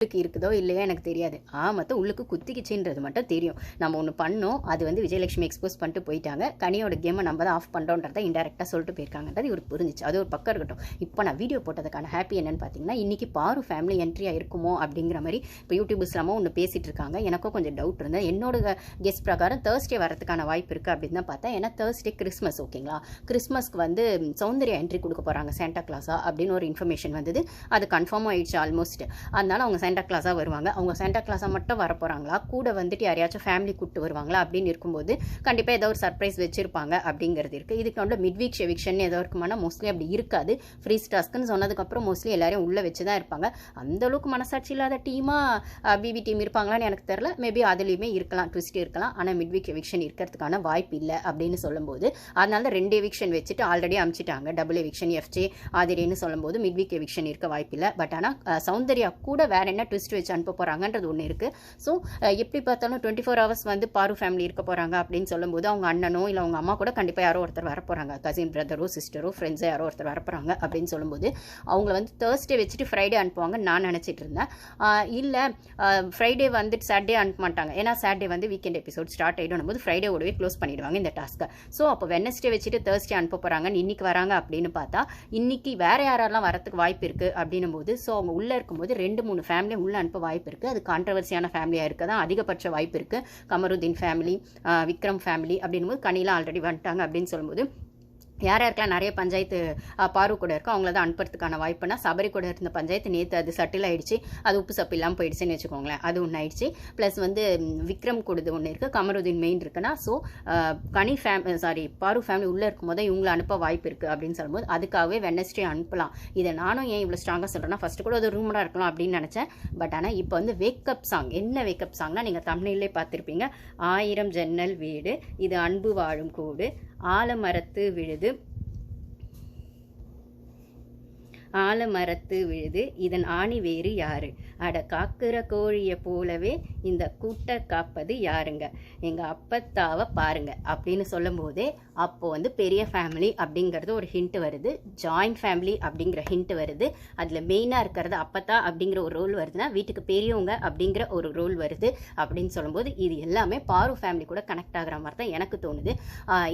உள்ளுக்கு இருக்குதோ இல்லையோ எனக்கு தெரியாது. ஆ உள்ளுக்கு குத்திக்கிச்சுன்றது மட்டும் தெரியும். நம்ம ஒன்று பண்ணோம் அது வந்து விஜயலட்சுமி எக்ஸ்போஸ் பண்ணிட்டு போயிட்டாங்க. கனியோட கேமை நம்ம தான் ஆஃப் பண்ணுறோன்றதை இன்டெரக்டாக சொல்லிட்டு போயிருக்காங்கன்றது இவர் புரிஞ்சிச்சு. அது ஒரு பக்கம் இருக்கட்டும். இப்போ நான் வீடியோ போட்டதுக்கான ஹாப்பி என்னன்னு பார்த்தீங்கன்னா இன்றைக்கி பாரு ஃபேமிலி என்ட்ரியாக இருக்குமோ அப்படிங்கிற மாதிரி இப்போ யூடியூபர்ஸ்லாமோ ஒன்று பேசிகிட்டு இருக்காங்க. எனக்கும் கொஞ்சம் டவுட் இருந்தது. என்னோட கெஸ்ட் பிரகாரம் தேர்ஸ்டே வரதுக்கான வாய்ப்பு இருக்குது அப்படின்னு தான் பார்த்தேன். ஏன்னா தேர்ஸ்டே கிறிஸ்மஸ் ஓகேங்களா கிறிஸ்மஸ்க்கு வந்து சௌந்தர்யா என்ட்ரி கொடுக்க போகிறாங்க சாண்டா கிளாஸா அப்படின்னு ஒரு இன்ஃபர்மேஷன் வந்தது. அது கன்ஃபார்ம் ஆயிடுச்சு ஆல்மோஸ்ட் அதனால அவங்க சாண்டா கிளாஸாக வருவாங்க. அவங்க சாண்டா கிளாஸாக மட்டும் வர போகிறாங்களா கூட வந்துட்டு யாரையாச்சும் ஃபேமிலி கூப்பிட்டு வருவாங்களா? அப்படின்னு இருக்கும்போது கண்டிப்பாக ஏதோ ஒரு சர்ப்ரைஸ் வச்சிருப்பாங்க அப்படிங்கிறது இருக்குது இதுக்கு வந்து மிட் வீக் ஷெவிக்ஷன் ஏதோ இருக்குமானா மோஸ்ட்லி அப்படி இருக்காது. ஃப்ரீ ஸ்டாஸ்க்குன்னு சொன்னதுக்கப்புறம் மோஸ்ட்லி எல்லாரையும் உள்ளே வச்சு தான் இருப்பாங்க. அந்த அளவுக்கு மனசாட்சி இல்லாத டீமாக பிபி டீம் இருப்பாங்களான்னு எனக்கு தெரில மேபி அதுலேயுமே இருக்கலாம் ட்விஸ்ட் இருக்கலாம். ஆனால் மிட் வீக் எவிக்ஷன் இருக்கிறதுக்கான வாய்ப்பு இல்லை அப்படின்னு சொல்லும்போது அதனால ரெண்டு எவிக்ஷன் வச்சுட்டு ஆல்ரெடி அமிச்சிட்டாங்க. டபுள் எவிக்ஷன் எஃப்ஜே ஆதிரின்னு சொல்லும்போது மிட் வீக் எவிக்ஷன் இருக்க வாய்ப்பில்லை பட் ஆனால் சௌந்தர்யா கூட வேற என்ன என்ன ட்விஸ்ட் வச்சு அனுப்ப போகிறாங்கன்றது ஒன்று இருக்குது ஸோ எப்படி பார்த்தாலும் டுவெண்ட்டி ஃபோர் ஹவர்ஸ் வந்து பாரு ஃபேமிலி இருக்க போகிறாங்க அப்படின்னு சொல்லும்போது அவங்க அண்ணனோ இல்லை அவங்க அம்மா கூட கண்டிப்பாக யாரோ ஒருத்தர் வர போகிறாங்க கசின் பிரதரோ சிஸ்டரோ ஃப்ரெண்ட்ஸோ யாரோ ஒருத்தர் வர போகிறாங்க அப்படின்னு சொல்லும்போது அவங்கள வந்து தேர்ஸ்டே வச்சுட்டு ஃப்ரைடே அனுப்புவாங்க நான் நினச்சிட்டு இருந்தேன். இல்லை ஃப்ரைடே வந்துட்டு சாட்டர்டே அனுப்ப மாட்டாங்க. ஏன்னா சாட்டர்டே வந்து வீக்கெண்ட் எபிசோட் ஸ்டார்ட் ஆகிடும் போது ஃப்ரைடேவோடவே க்ளோஸ் பண்ணிடுவாங்க இந்த டாஸ்க்கை ஸோ அப்போ வெனஸ்டே வச்சுட்டு தேர்ஸ்டே அனுப்ப போகிறாங்கன்னு இன்னைக்கு வராங்க அப்படின்னு பார்த்தா இன்னைக்கு வேறு யாரெல்லாம் வரத்துக்கு வாய்ப்பு இருக்குது அப்படின்னும் போது ஸோ அவங்க உள்ளே இருக்கும்போது ரெண்டு மூணு ஃபேமிலி உள்ளே அனுப்ப வாய்ப்பு இருக்குது அது கான்ட்ரவர்சியான ஃபேமிலியாக இருக்க தான் அதிகபட்ச வாய்ப்பு இருக்குது கமருதீன் ஃபேமிலி விக்ரம் ஃபேமிலி அப்படின்னும் போது கனிலாம் ஆல்ரெடி வந்துட்டாங்க அப்படின்னு சொல்லும்போது யார் யாருக்கெல்லாம் நிறைய பஞ்சாயத்து அஹ், பாரு கூட இருக்கோ அவங்கள தான் அனுப்புறதுக்கான வாய்ப்புனா சபரி கூட இருந்த பஞ்சாயத்து நேற்று அது சட்டில் ஆயிடுச்சு. அது உப்பு சப்பு இல்லாமல் போயிடுச்சுன்னு வச்சுக்கோங்களேன். அது ஒன்று ஆயிடுச்சு. ப்ளஸ் வந்து விக்ரம் கூடுது ஒன்று இருக்குது கமருதீன் மெயின் இருக்குன்னா so Kani fame sorry Paaru family உள்ளே இருக்கும்போது இவங்களை அனுப்ப வாய்ப்பு இருக்குது அப்படின்னு சொல்லும்போது அதுக்காகவே வெனஸ்டே அனுப்பலாம். இதை நானும் ஏன் இவ்வளோ ஸ்ட்ராங்காக சொல்கிறேன்னா ஃபஸ்ட்டு கூட ஒரு ரூமராக இருக்கலாம் அப்படின்னு நினச்சேன். பட் ஆனால் இப்போ வந்து வேக்கப் சாங் என்ன வேக்கப் சாங்னா நீங்கள் தமிழ்லேயே பார்த்துருப்பீங்க. ஆயிரம் ஜன்னல் வீடு இது அன்பு வாழும் கூடு. ஆலமரத்து விழுது. ஆலமரத்து விழுது. இதன் ஆணி வேறு யாரு? அட காக்குற கோழியை போலவே இந்த கூட்ட காப்பது யாருங்க? எங்கள் அப்பத்தாவை பாருங்க. அப்படின்னு சொல்லும் போதே அப்போது வந்து பெரிய ஃபேமிலி அப்படிங்கிறது ஒரு ஹிண்ட் வருது. ஜாயிண்ட் ஃபேமிலி அப்படிங்கிற ஹிண்ட் வருது. அதில் மெயினாக இருக்கிறது அப்பத்தா அப்படிங்கிற ஒரு ரோல் வருதுன்னா வீட்டுக்கு பெரியவங்க அப்படிங்கிற ஒரு ரோல் வருது அப்படின்னு சொல்லும்போது இது எல்லாமே பாரு ஃபேமிலி கூட கனெக்ட் ஆகிற மாதிரி தான் எனக்கு தோணுது.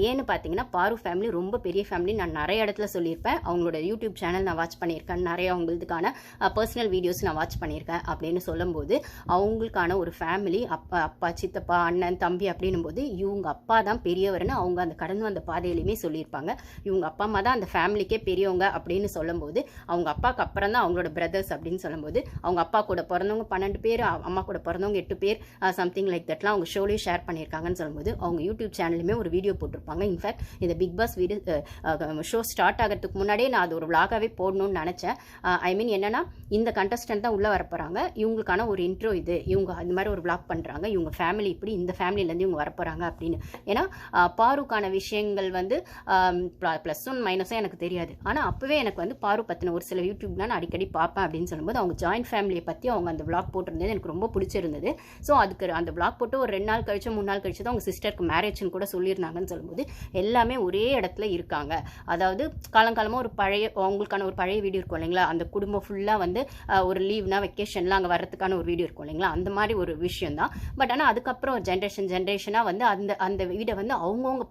ஏன்னு பார்த்தீங்கன்னா பாரு ஃபேமிலி ரொம்ப பெரிய ஃபேமிலி நான் நிறைய இடத்துல சொல்லியிருப்பேன். அவங்களோட யூடியூப் சேனல் நான் வாட்ச் பண்ணி பண்ணியிருக்கேன். நிறைய அவங்களுக்கான பர்சனல் வீடியோஸ் நான் வாட்ச் பண்ணியிருக்கேன் அப்படின்னு சொல்லும்போது அவங்களுக்கான ஒரு ஃபேமிலி அப்பா அப்பா சித்தப்பா அண்ணன் தம்பி அப்படின்னும் போது இவங்க அப்பா தான் பெரியவர்னு அவங்க அந்த கடந்து வந்த பாதையிலையுமே சொல்லியிருப்பாங்க. இவங்க அப்பா அம்மா தான் அந்த ஃபேமிலிக்கே பெரியவங்க அப்படின்னு சொல்லும்போது அவங்க அப்பாவுக்கு அப்புறம் தான் அவங்களோட பிரதர்ஸ் அப்படின்னு சொல்லும்போது அவங்க அப்பா கூட பிறந்தவங்க பன்னெண்டு பேர் அம்மா கூட பிறந்தவங்க எட்டு பேர் சம்திங் லைக் தட்லாம் அவங்க ஷோலையும் ஷேர் பண்ணியிருக்காங்கன்னு சொல்லும்போது அவங்க யூடியூப் சேனலுமே ஒரு வீடியோ போட்டிருப்பாங்க. இன்ஃபேக்ட் இந்த Bigg Boss video show start ஆகிறதுக்கு முன்னாடியே நான் அது ஒரு vlog-ஆவே போடணும்னு நினச்சேன். ஐ மீன் என்னன்னா இந்த கண்டஸ்டன்ட் தான் உள்ளே வரப்போகிறாங்க இவங்களுக்கான ஒரு இன்ட்ரோ இது. இவங்க அந்த மாதிரி ஒரு vlog பண்ணுறாங்க இவங்க ஃபேமிலி இப்படி இந்த ஃபேமிலியிலேருந்து இவங்க வரப்போகிறாங்க அப்படின்னு. ஏன்னா பாருக்கான விஷயங்கள் வந்து ப்ளஸ் ஒன் மைனஸும் எனக்கு தெரியாது. ஆனால் அப்போவே எனக்கு வந்து பாரு பற்றின ஒரு சில யூடியூப்லாம் நான் அடிக்கடி பார்ப்பேன் அப்படின்னு சொல்லும்போது அவங்க ஜாயின்ட் ஃபேமிலியை பற்றி அவங்க அந்த விளாக் போட்டிருந்தது எனக்கு ரொம்ப பிடிச்சிருந்தது. ஸோ அதுக்கு அந்த விளாக் போட்டு ஒரு ரெண்டு நாள் கழிச்சு மூணு நாள் கழிச்சு தான் அவங்க சிஸ்டருக்கு மேரேஜ்னு கூட சொல்லியிருந்தாங்கன்னு சொல்லும்போது எல்லாமே ஒரே இடத்துல இருக்காங்க. அதாவது காலங்காலமாக ஒரு பழைய அவங்களுக்கான ஒரு பழைய வீடியோ இருக்கும் இல்லைங்களா? அந்த குடும்பம் ஃபுல்லாக வந்து ஒரு லீவ்னா வெக்கேஷன்லாம் அங்கே வரதுக்கான ஒரு வீடியோ இருக்கும் இல்லைங்களா? அந்த மாதிரி ஒரு விஷயம் தான் பட் ஆனால் அதுக்கப்புறம் ஜென்ரேஷன் ஜென்ரேஷனாக வந்து அந்த அந்த வீடை வந்து அவங்கவுங்க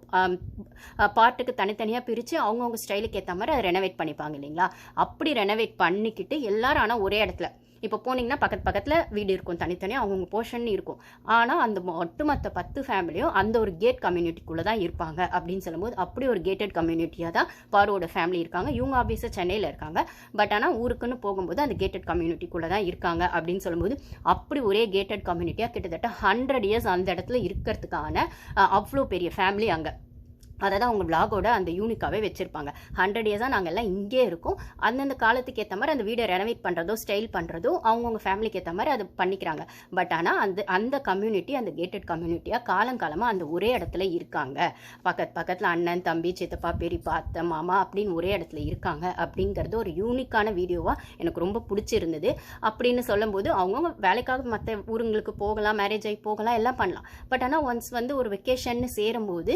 பாட்டுக்கு தனித்தனியாக பிரித்து அவங்கவுங்க ஸ்டைலுக்கு ஏற்ற மாதிரி அதை ரெனோவேட் பண்ணிப்பாங்க இல்லைங்களா? அப்படி ரெனோவேட் பண்ணிக்கிட்டு எல்லாரும் ஆனால் ஒரே இடத்துல இப்போ போனீங்கன்னா பக்கத்து பக்கத்தில் வீடு இருக்கும் தனித்தனியாக அவங்கவுங்க போர்ஷன் இருக்கும். ஆனால் அந்த ஒட்டுமொத்த பத்து ஃபேமிலியும் அந்த ஒரு கேட் கம்யூனிட்டிக்குள்ளே தான் இருப்பாங்க அப்படின்னு சொல்லும்போது அப்படி ஒரு கேட்டட் கம்யூனிட்டியாக தான் பாரோட ஃபேமிலி இருக்காங்க. இவங்க ஆஃபீஸர் சென்னையில் இருக்காங்க. பட் ஆனால் ஊருக்குன்னு போகும்போது அந்த கேட்டட் கம்யூனிட்டிக்குள்ளே தான் இருக்காங்க அப்படின்னு சொல்லும்போது அப்படி ஒரே கேட்டட் கம்யூனிட்டியாக கிட்டத்தட்ட ஹண்ட்ரட் இயர்ஸ் அந்த இடத்துல இருக்கிறதுக்கான அவ்வளோ பெரிய ஃபேமிலி அங்கே. அதை தான் அவங்க vlog-ஓட அந்த யூனிக்காகவே வச்சுருப்பாங்க. ஹண்ட்ரட் இயர்ஸாக நாங்கள் எல்லாம் இங்கே இருக்கோம். அந்தந்த காலத்துக்கு ஏற்ற மாதிரி அந்த வீடை ரெனவேட் பண்ணுறதோ ஸ்டைல் பண்ணுறதோ அவங்கவுங்க ஃபேமிலிக்கு ஏற்ற மாதிரி அது பண்ணிக்கிறாங்க. பட் ஆனால் அந்த அந்த கம்யூனிட்டி அந்த கேட்டட் கம்யூனிட்டியாக காலங்காலமாக அந்த ஒரே இடத்துல இருக்காங்க. பக்கத்து பக்கத்தில் அண்ணன் தம்பி சித்தப்பா பெரியப்பா அத்தை மாமா அப்படின்னு ஒரே இடத்துல இருக்காங்க அப்படிங்கிறது ஒரு யூனிக்கான வீடியோவாக எனக்கு ரொம்ப பிடிச்சிருந்தது. அப்படின்னு சொல்லும்போது அவங்கவுங்க வேலைக்காக மற்ற ஊருங்களுக்கு போகலாம் மேரேஜ் ஆகி போகலாம் எல்லாம் பண்ணலாம். பட் ஆனால் ஒன்ஸ் வந்து ஒரு வெக்கேஷன் சேரும்போது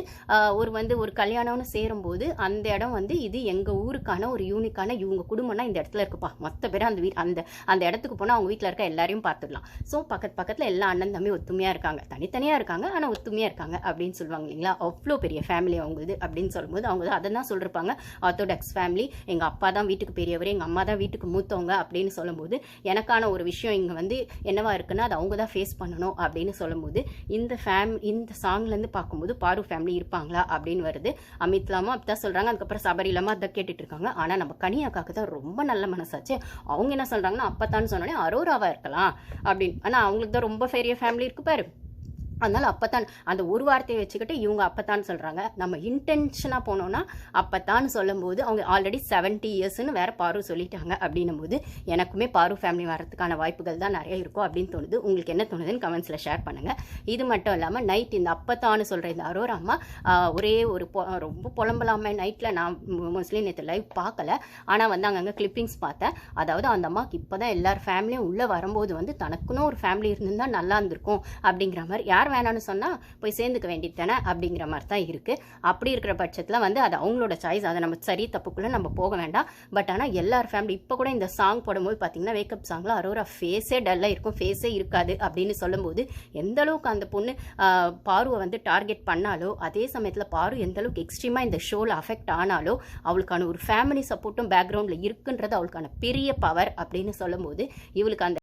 ஒரு வந்து வந்து ஒரு கல்யாணம்னு சேரும்போது அந்த இடம் வந்து இது எங்கள் ஊருக்கான ஒரு யூனிக்கான இவங்க குடும்பம்னா இந்த இடத்துல இருக்குப்பா. மொத்த பேரும் அந்த வீ அந்த அந்த இடத்துக்கு போனால் அவங்க வீட்டில் இருக்க எல்லாரையும் பார்த்துடலாம் ஸோ பக்கத்து பக்கத்தில் எல்லா அண்ணன் தம்பி ஒத்துமையாக இருக்காங்க. தனித்தனியாக இருக்காங்க ஆனால் ஒத்துமையாக இருக்காங்க அப்படின்னு சொல்லுவாங்க இல்லைங்களா? அவ்வளோ பெரிய ஃபேமிலி அவங்களுது அப்படின்னு சொல்லும்போது அவங்க அதை தான் சொல்லிருப்பாங்க. ஆர்த்தோடாக்ஸ் ஃபேமிலி எங்கள் அப்பா தான் வீட்டுக்கு பெரியவர் எங்கள் அம்மா தான் வீட்டுக்கு மூத்தவங்க அப்படின்னு சொல்லும்போது எனக்கான ஒரு விஷயம் இங்கே வந்து என்னவா இருக்குன்னா அதை அவங்க தான் ஃபேஸ் பண்ணணும் அப்படின்னு சொல்லும்போது இந்த ஃபேம் இந்த சாங்லேருந்து பார்க்கும்போது பாரு ஃபேமிலி இருப்பாங்களா அப்படின்னு வருது. அமித்லாமா அப்படி தான் சொல்கிறாங்க அதுக்கப்புறம் சபரி அதை கேட்டுட்டு இருக்காங்க. ஆனால் நம்ம கனியாக்காக்கு தான் ரொம்ப நல்ல மனசாச்சு. அவங்க என்ன சொல்கிறாங்கன்னா அப்பத்தான்னு சொன்னோடனே அரோராவாக இருக்கலாம் அப்படின்னு. ஆனால் அவங்களுக்கு தான் ரொம்ப பெரிய ஃபேமிலி இருக்கு பாரு. அதனால அப்பத்தான் அந்த ஒரு வார்த்தையை வச்சுக்கிட்டு இவங்க அப்பத்தான் சொல்கிறாங்க நம்ம இன்டென்ஷனாக போனோன்னா அப்பத்தான் சொல்லும்போது அவங்க ஆல்ரெடி செவன்ட்டி இயர்ஸ்னு வேற பாரு சொல்லிட்டாங்க அப்படின்னும் போது எனக்குமே பாரு ஃபேமிலி வரதுக்கான வாய்ப்புகள் தான் நிறைய இருக்கும் அப்படின்னு தோணுது. உங்களுக்கு என்ன தோணுதுன்னு கமெண்ட்ஸில் ஷேர் பண்ணுங்கள் இது மட்டும் இல்லாமல் நைட் இந்த அப்பத்தான்னு சொல்கிற இந்த அரோரா அம்மா ஒரே ஒரு பொ ரொம்ப புலம்பலாமல் நைட்டில் நான் மோஸ்ட்லி நேற்று லைவ் பார்க்கல. ஆனால் வந்து அங்கங்கே கிளிப்பிங்ஸ் பார்த்தேன். அதாவது அந்த அம்மாவுக்கு இப்போ தான் எல்லார் ஃபேமிலியும் உள்ளே வரும்போது வந்து தனக்குன்னு ஒரு ஃபேமிலி இருந்திருந்தா நல்லா இருந்திருக்கும் அப்படிங்கிற மாதிரி. யார் வேணாம்னு சொன்னால் போய் சேர்ந்துக்க வேண்டியது தானே அப்படிங்கிற மாதிரி தான் இருக்குது அப்படி இருக்கிற பட்சத்தில் வந்து அது அவங்களோட சாய்ஸ் அதை நம்ம சரி தப்புக்குள்ளே நம்ம போக வேண்டாம். பட் ஆனால் எல்லார் ஃபேமிலி இப்போ கூட இந்த சாங் போடும்போது பார்த்தீங்கன்னா வேக்கப் சாங்கில் அரோரா ஃபேஸே டல்லாக இருக்கும். ஃபேஸே இருக்காது அப்படின்னு சொல்லும்போது எந்த அளவுக்கு அந்த பொண்ணு பாருவை வந்து டார்கெட் பண்ணாலோ அதே சமயத்தில் பாரு எந்த அளவுக்கு எக்ஸ்ட்ரீமாக இந்த ஷோவில் அஃபெக்ட் ஆனாலோ அவளுக்கான ஒரு ஃபேமிலி சப்போர்ட்டும் பேக்ரவுண்டில் இருக்குன்றது அவளுக்கான பெரிய பவர் அப்படின்னு சொல்லும்போது இவளுக்கு அந்த